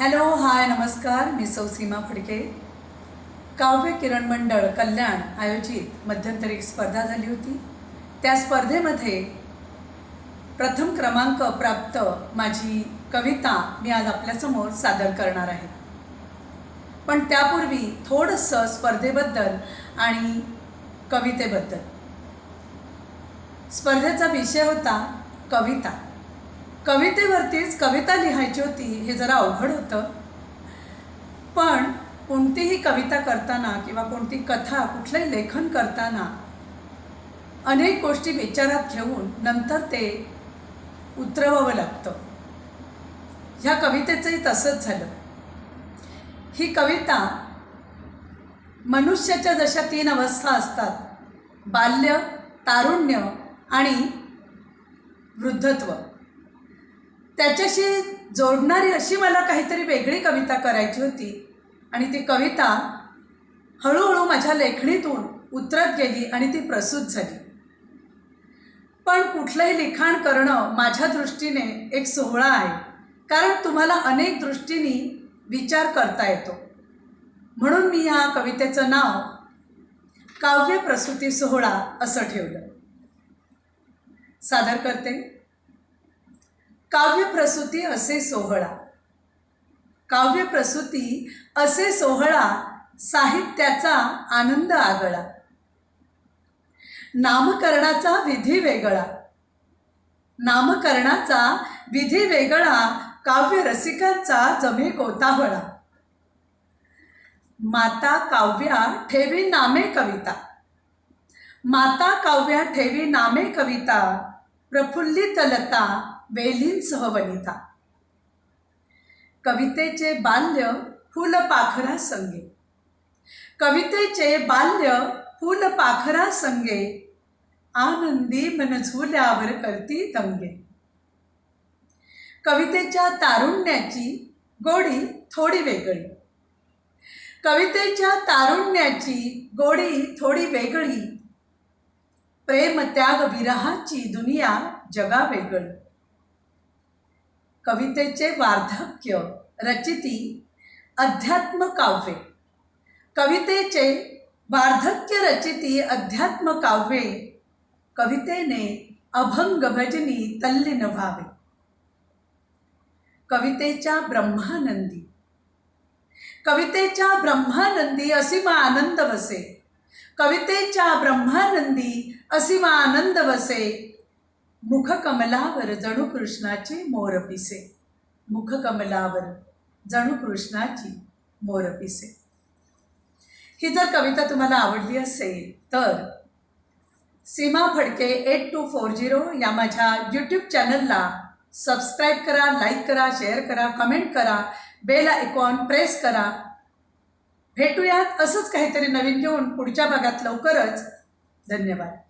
Hello hi नमस्कार. मी सौ सीमा फडके. काव्य किरण मंडळ कल्याण आयोजित मध्यंतरी एक स्पर्धा झाली होती. त्या स्पर्धेमध्ये प्रथम क्रमांक प्राप्त माझी कविता मी आज आपल्यासमोर सादर करणार आहे. पण त्यापूर्वी थोडंसं स्पर्धेबद्दल आणि कवितेबद्दल. स्पर्धेचा विषय होता कविता. कवितेवरतीच कविता लिहायची होती हे जरा अवघड होतं. पण कोणतीही कविता करताना किंवा कोणती कथा कुठलंही लेखन करताना अनेक गोष्टी विचारात घेऊन नंतर ते उतरवावं लागतं. ह्या कवितेचंही तसंच झालं. ही कविता मनुष्याच्या जशा तीन अवस्था असतात बाल्य तारुण्य आणि वृद्धत्व. त्याच्याशी जोडणारी अशी मला काहीतरी वेगळी कविता करायची होती. आणि ती कविता हळूहळू माझ्या लेखणीतून उतरत गेली आणि ती प्रसूत झाली. पण कुठलंही लिखाण करणं माझ्या दृष्टीने एक सोहळा आहे. कारण तुम्हाला अनेक दृष्टीने विचार करता येतो. म्हणून मी ह्या कवितेचं नाव काव्य प्रसूती सोहळा असं ठेवलं. सादर करते. काव्य प्रसूती असे सोहळा. काव्य प्रसूती असे सोहळा साहित्याचा आनंद आगळा. नामकरणाचा विधी वेगळा. नामकरणाचा विधी वेगळा काव्य रसिकांचा जमे गोतावळा माता काव्या ठेवी नामे कविता. माता काव्या ठेवी नामे कविता प्रफुल्लित लता वेलींसह वनिता कवितेचे बाल्य फुलपाखरा संगे. कवितेचे बाल्य फुलपाखरा संगे आनंदी मन झुल्यावर करती तंगे कवितेच्या तारुण्याची गोडी थोडी वेगळी. कवितेच्या तारुण्याची गोडी थोडी वेगळी प्रेम त्याग विरहाची दुनिया जगा वेगळं कवितेचे वार्धक्य रचिती अध्यात्म काव्ये. कवितेचे वार्धक्य रचिती अध्यात्म काव्ये कवितेने अभंग भजनी तल्लीन व्हावे. कवितेच्या ब्रह्मानंदी. कवितेच्या ब्रह्मानंदी असीम आनंद वसे. कवितेच्या ब्रह्मानंदी असीम आनंद वसे मुखकमलावर जणू कृष्णाची मोरपिसे मुखकमलावर जणू कृष्णाची मोरपिसे ही जर कविता तुम्हाला आवडली असेल तर Seema Phadke eight two four zero या माझ्या यूट्यूब चॅनलला सबस्क्राईब करा लाईक करा शेअर करा कमेंट करा बेल आयकॉन प्रेस करा. भेटूयात असंच काहीतरी नवीन घेऊन पुढच्या भागात लवकरच. धन्यवाद.